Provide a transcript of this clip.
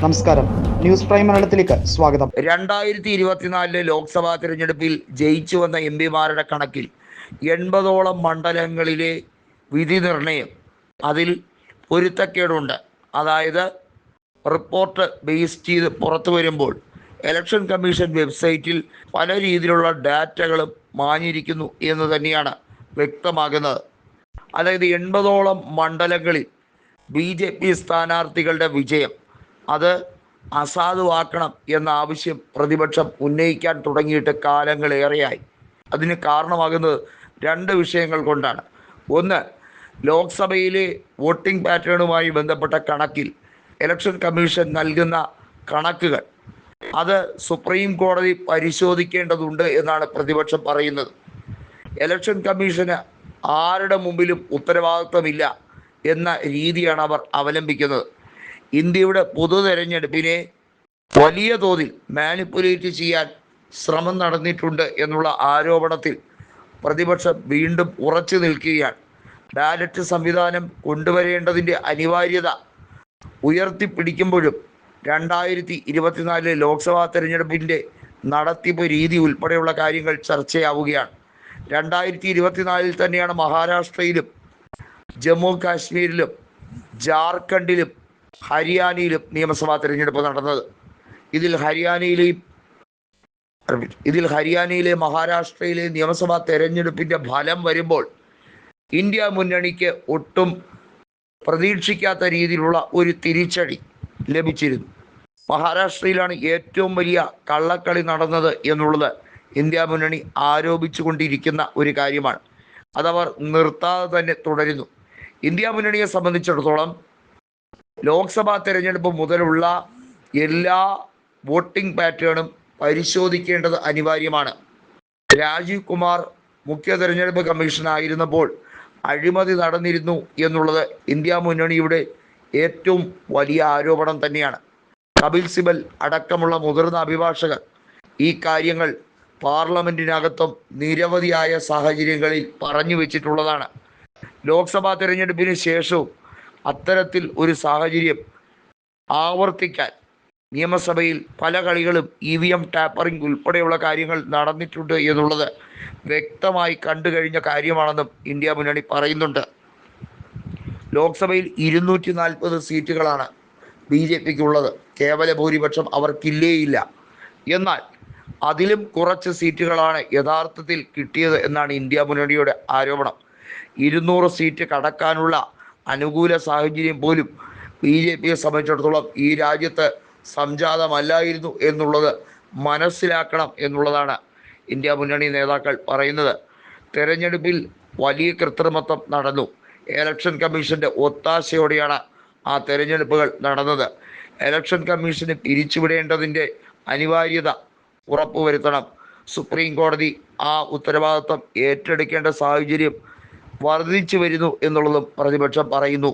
നമസ്കാരം. News prime മലയാളത്തിലേക്ക് സ്വാഗതം. രണ്ടായിരത്തി ഇരുപത്തിനാലിലെ ലോക്സഭാ തിരഞ്ഞെടുപ്പിൽ ജയിച്ചു വന്ന എം പിമാരുടെ കണക്കിൽ എൺപതോളം മണ്ഡലങ്ങളിലെ വിധി നിർണയം അതിൽ പൊരുത്തക്കേടുണ്ട്. അതായത് റിപ്പോർട്ട് ബേസ് ചെയ്ത് പുറത്തു വരുമ്പോൾ ഇലക്ഷൻ കമ്മീഷൻ വെബ്സൈറ്റിൽ പല രീതിയിലുള്ള ഡാറ്റകളും മാഞ്ഞിരിക്കുന്നു എന്ന് തന്നെയാണ് വ്യക്തമാകുന്നത്. അതായത് എൺപതോളം മണ്ഡലങ്ങളിൽ ബി ജെ പി സ്ഥാനാർത്ഥികളുടെ വിജയം അത് അസാധുവാക്കണം എന്ന ആവശ്യം പ്രതിപക്ഷം ഉന്നയിക്കാൻ തുടങ്ങിയിട്ട് കാലങ്ങളേറെയായി. അതിന് കാരണമാകുന്നത് രണ്ട് വിഷയങ്ങൾ കൊണ്ടാണ്. ഒന്ന് ലോക്സഭയിലെ വോട്ടിംഗ് പാറ്റേണുമായി ബന്ധപ്പെട്ട കണക്കിൽ ഇലക്ഷൻ കമ്മീഷൻ നൽകുന്ന കണക്കുകൾ. അത് സുപ്രീം കോടതി പരിശോധിക്കേണ്ടതുണ്ട് എന്നാണ് പ്രതിപക്ഷം പറയുന്നത്. ഇലക്ഷൻ കമ്മീഷന് ആരുടെ മുമ്പിലും ഉത്തരവാദിത്വമില്ല എന്ന രീതിയാണ് അവർ അവലംബിക്കുന്നത്. ഇന്ത്യയുടെ പൊതു തെരഞ്ഞെടുപ്പിനെ വലിയ തോതിൽ മാനിപ്പുലേറ്റ് ചെയ്യാൻ ശ്രമം നടന്നിട്ടുണ്ട് എന്നുള്ള ആരോപണത്തിൽ പ്രതിപക്ഷം വീണ്ടും ഉറച്ചു നിൽക്കുകയാണ്. ബാലറ്റ് സംവിധാനം കൊണ്ടുവരേണ്ടതിന്റെ അനിവാര്യത ഉയർത്തിപ്പിടിക്കുമ്പോഴും രണ്ടായിരത്തി ഇരുപത്തിനാലിലെ ലോക്സഭാ തെരഞ്ഞെടുപ്പിന്റെ നടത്തിപ്പ് രീതി ഉൾപ്പെടെയുള്ള കാര്യങ്ങൾ ചർച്ചയാവുകയാണ്. രണ്ടായിരത്തി ഇരുപത്തിനാലിൽ തന്നെയാണ് മഹാരാഷ്ട്രയിലും ജമ്മു കാശ്മീരിലും ജാർഖണ്ഡിലും ഹരിയാനയിലും നിയമസഭാ തെരഞ്ഞെടുപ്പ് നടന്നത്. ഇതിൽ ഹരിയാനയിലെയും ഇതിൽ ഹരിയാനയിലെ മഹാരാഷ്ട്രയിലെ നിയമസഭാ തെരഞ്ഞെടുപ്പിന്റെ ഫലം വരുമ്പോൾ ഇന്ത്യ മുന്നണിക്ക് ഒട്ടും പ്രതീക്ഷിക്കാത്ത രീതിയിലുള്ള ഒരു തിരിച്ചടി ലഭിച്ചിരുന്നു. മഹാരാഷ്ട്രയിലാണ് ഏറ്റവും വലിയ കള്ളക്കളി നടന്നത് എന്നുള്ളത് ഇന്ത്യ മുന്നണി ആരോപിച്ചു കൊണ്ടിരിക്കുന്ന ഒരു കാര്യമാണ്. അതവർ നിർത്താതെ തന്നെ തുടരുന്നു. ഇന്ത്യ മുന്നണിയെ സംബന്ധിച്ചിടത്തോളം ലോക്സഭാ തെരഞ്ഞെടുപ്പ് മുതലുള്ള എല്ലാ വോട്ടിംഗ് പാറ്റേണും പരിശോധിക്കേണ്ടത് അനിവാര്യമാണ്. രാജീവ് കുമാർ മുഖ്യ തെരഞ്ഞെടുപ്പ് കമ്മീഷനായിരുന്നപ്പോൾ അഴിമതി നടന്നിരുന്നു എന്നുള്ളത് ഇന്ത്യ മുന്നണിയുടെ ഏറ്റവും വലിയ ആരോപണം തന്നെയാണ്. കപിൽ സിബൽ അടക്കമുള്ള മുതിർന്ന അഭിഭാഷകർ ഈ കാര്യങ്ങൾ പാർലമെന്റിനകത്തും നിരവധിയായ സാഹചര്യങ്ങളിൽ പറഞ്ഞു വെച്ചിട്ടുള്ളതാണ്. ലോക്സഭാ തെരഞ്ഞെടുപ്പിന് ശേഷവും അത്തരത്തിൽ ഒരു സാഹചര്യം ആവർത്തിക്കാൻ നിയമസഭയിൽ പല കളികളും ഇ വി എം ടാപ്പറിംഗ് ഉൾപ്പെടെയുള്ള കാര്യങ്ങൾ നടന്നിട്ടുണ്ട് എന്നുള്ളത് വ്യക്തമായി കണ്ടു കഴിഞ്ഞ കാര്യമാണെന്നും ഇന്ത്യ മുന്നണി പറയുന്നുണ്ട്. ലോക്സഭയിൽ ഇരുന്നൂറ്റി നാൽപ്പത് സീറ്റുകളാണ് ബി ജെ പിക്ക് ഉള്ളത് കേവല ഭൂരിപക്ഷം അവർക്കില്ലേയില്ല. എന്നാൽ അതിലും കുറച്ച് സീറ്റുകളാണ് യഥാർത്ഥത്തിൽ കിട്ടിയത് എന്നാണ് ഇന്ത്യ മുന്നണിയുടെ ആരോപണം. ഇരുന്നൂറ് സീറ്റ് കടക്കാനുള്ള അനുകൂല സാഹചര്യം പോലും ബി ജെ പിയെ സംബന്ധിച്ചിടത്തോളം ഈ രാജ്യത്ത് സംജാതമല്ലായിരുന്നു എന്നുള്ളത് മനസ്സിലാക്കണം എന്നുള്ളതാണ് ഇന്ത്യ മുന്നണി നേതാക്കൾ പറയുന്നത്. തെരഞ്ഞെടുപ്പിൽ വലിയ കൃത്രിമത്വം നടന്നു. ഇലക്ഷൻ കമ്മീഷന്റെ ഒത്താശയോടെയാണ് ആ തെരഞ്ഞെടുപ്പുകൾ നടന്നത്. ഇലക്ഷൻ കമ്മീഷന് പിരിച്ചുവിടേണ്ടതിന്റെ അനിവാര്യത ഉറപ്പുവരുത്തണം. സുപ്രീം കോടതി ആ ഉത്തരവാദിത്വം ഏറ്റെടുക്കേണ്ട സാഹചര്യം വർദ്ധിച്ചു വരുന്നു എന്നുള്ളതും പ്രതിപക്ഷം പറയുന്നു.